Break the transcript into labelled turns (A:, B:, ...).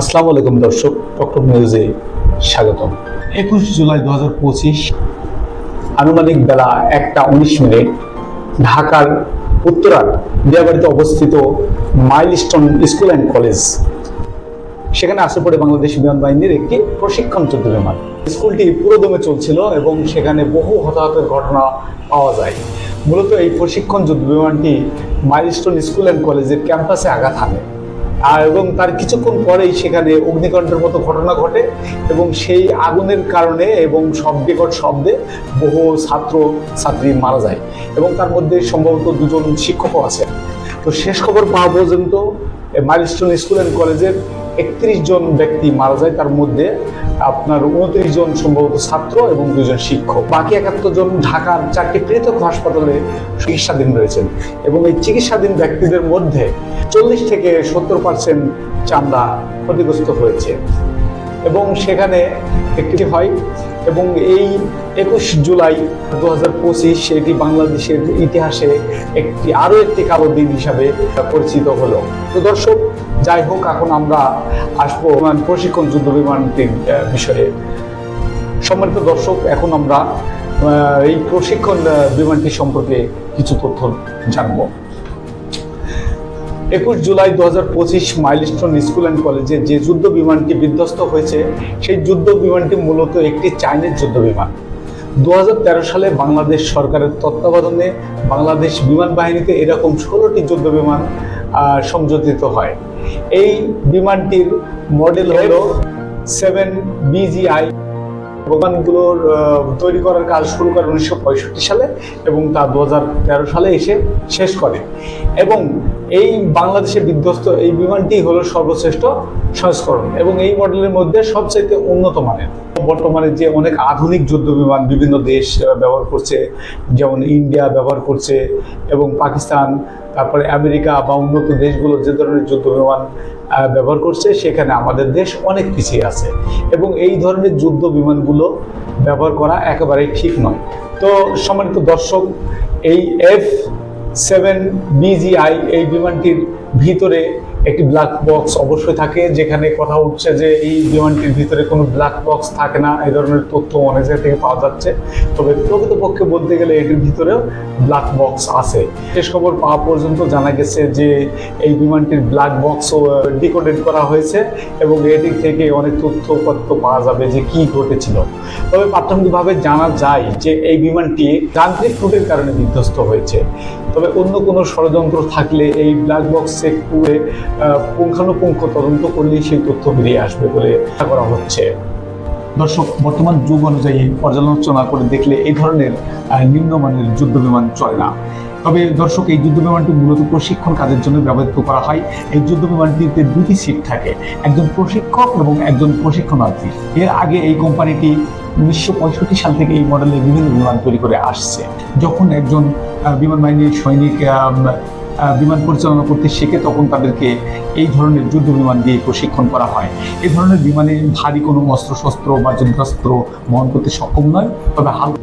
A: আসসালামু আলাইকুম দর্শক ডক্টর নিউজে স্বাগতম। একুশ জুলাই দু হাজার পঁচিশ, আনুমানিক বেলা একটা উনিশ মিনিট, ঢাকার উত্তরার দিয়াবাড়িতে অবস্থিত মাইলস্টোন স্কুল অ্যান্ড কলেজ। সেখানে আসে পড়ে বাংলাদেশ বিমান বাহিনীর একটি প্রশিক্ষণ যুদ্ধ বিমান। স্কুলটি পুরোদমে চলছিল এবং সেখানে বহু হতাহতের ঘটনা পাওয়া যায়। মূলত এই প্রশিক্ষণ যুদ্ধ বিমানটি মাইলস্টোন স্কুল অ্যান্ড কলেজের ক্যাম্পাসে আঘাত হানে। আর এবং তার কিছুক্ষণ পরেই সেখানে অগ্নিকাণ্ডের মতো ঘটনা ঘটে এবং সেই আগুনের কারণে এবং বিকট শব্দে বহু ছাত্র, ছাত্রী মারা যায় এবং তার মধ্যে সম্ভবত দুজন শিক্ষকও আছে তো শেষ খবর পাওয়া পর্যন্ত মাইলস্টোন স্কুল অ্যান্ড কলেজের একত্রিশ জন ব্যক্তি মারা যায়। তার মধ্যে আপনার উনত্রিশ জন সম্ভবত ছাত্র এবং দুজন শিক্ষক। বাকি একাত্তর জন ঢাকার চারটি পৃথক হাসপাতালে চিকিৎসাধীন রয়েছেন এবং এই চিকিৎসাধীন ব্যক্তিদের মধ্যে চল্লিশ থেকে সত্তর পার্সেন্ট চামড়া ক্ষতিগ্রস্ত হয়েছে। এবং সেখানে একটি হয় এবং এই একুশ জুলাই দু হাজার পঁচিশ এটি বাংলাদেশের ইতিহাসে একটি, আরও একটি কালো দিন হিসাবে পরিচিত হলো। তো দর্শক, যাই হোক, এখন আমরা আসব বিমান প্রশিক্ষণ যুদ্ধ বিমানটির বিষয়ে। সম্মানিত দর্শক, এখন আমরা এই প্রশিক্ষণ বিমানটি সম্পর্কে কিছু তথ্য জানব। একুশ জুলাই দু হাজার পঁচিশ মাইলস্টোন স্কুল অ্যান্ড কলেজে যে যুদ্ধ বিমানটি বিধ্বস্ত হয়েছে, সেই যুদ্ধ বিমানটি মূলত একটি চাইনিজ যুদ্ধ বিমান। দু হাজার তেরো সালে বাংলাদেশ সরকারের তত্ত্বাবধানে বাংলাদেশ বিমান বাহিনীতে এরকম ষোলোটি যুদ্ধ বিমান সংযোজিত হয়। এই বিমানটির মডেল হলো সেভেন বিজিআই বিমানগুলোর তৈরি করার কাজ শুরু করে উনিশশো পঁয়ষট্টি সালে এবং তা দু হাজার তেরো সালে এসে শেষ করে। এবং এই বাংলাদেশে বিধ্বস্ত এই বিমানটি হলো সর্বশ্রেষ্ঠ সংস্করণ এবং এই মডেলের মধ্যে সবচাইতে উন্নত মানের। বর্তমানে যে অনেক আধুনিক যুদ্ধ বিমান বিভিন্ন দেশ ব্যবহার করছে, যেমন ইন্ডিয়া ব্যবহার করছে এবং পাকিস্তান, তারপরে আমেরিকা বা উন্নত দেশগুলো যে ধরনের যুদ্ধ বিমান ব্যবহার করছে, সেখানে আমাদের দেশ অনেক পিছিয়ে আছে এবং এই ধরনের যুদ্ধ বিমানগুলো ব্যবহার করা একেবারেই ঠিক নয়। তো সম্মানিত দর্শক, এই এফ সেভেন বিজিআই এই বিমানটির ভিতরে একটি ব্ল্যাক বক্স অবশ্যই থাকে, যেখানে কথা উঠছে যে এই বিমানটির ভিতরে কোনো ব্ল্যাক বক্স থাকে না, এই ধরনের তথ্য অনেক জায়গা থেকে পাওয়া যাচ্ছে। তবে প্রকৃতপক্ষে বলতে গেলে এটির ভিতরেও ব্ল্যাক বক্স আছে। শেষ খবর পাওয়া পর্যন্ত জানা গেছে যে এই বিমানটির ব্ল্যাক বক্সও ডিকোডেড করা হয়েছে এবং এটি থেকে অনেক তথ্য তথ্য পাওয়া যাবে যে কি ঘটেছিল। তবে প্রাথমিকভাবে জানা যায় যে এই বিমানটি যান্ত্রিক ত্রুটির কারণে বিধ্বস্ত হয়েছে। তবে অন্য কোনো ষড়যন্ত্র থাকলে এই ব্ল্যাক বক্স করে পুঙ্খানুপুঙ্খ তদন্ত করলেই সেই তথ্য বেরিয়ে আসবে বলে আশা করা হচ্ছে। দর্শক, বর্তমান যুগ অনুযায়ী পর্যালোচনা করে দেখলে এই ধরনের নিম্নমানের যুদ্ধ বিমান চলে না। তবে দর্শক, এই যুদ্ধ বিমানটি মূলত প্রশিক্ষণ কাজের জন্য ব্যবহৃত করা হয়। এই যুদ্ধ বিমানটিতে দুটি সিট থাকে, একজন প্রশিক্ষক এবং একজন প্রশিক্ষণার্থী। এর আগে এই কোম্পানিটি উনিশশো পঁয়ষট্টি সাল থেকে এই মডেলের বিভিন্ন বিমান তৈরি করে আসছে। যখন একজন বিমান বাহিনীর সৈনিক বিমান পরিচালনা করতে শেখে তখন তাদেরকে এই ধরনের যুদ্ধ বিমান দিয়ে প্রশিক্ষণ করা হয়। এই ধরনের বিমানে ভারী কোনো অস্ত্রশস্ত্র বা যুদ্ধাস্ত্র বহন করতে সক্ষম নয়, তবে হালকা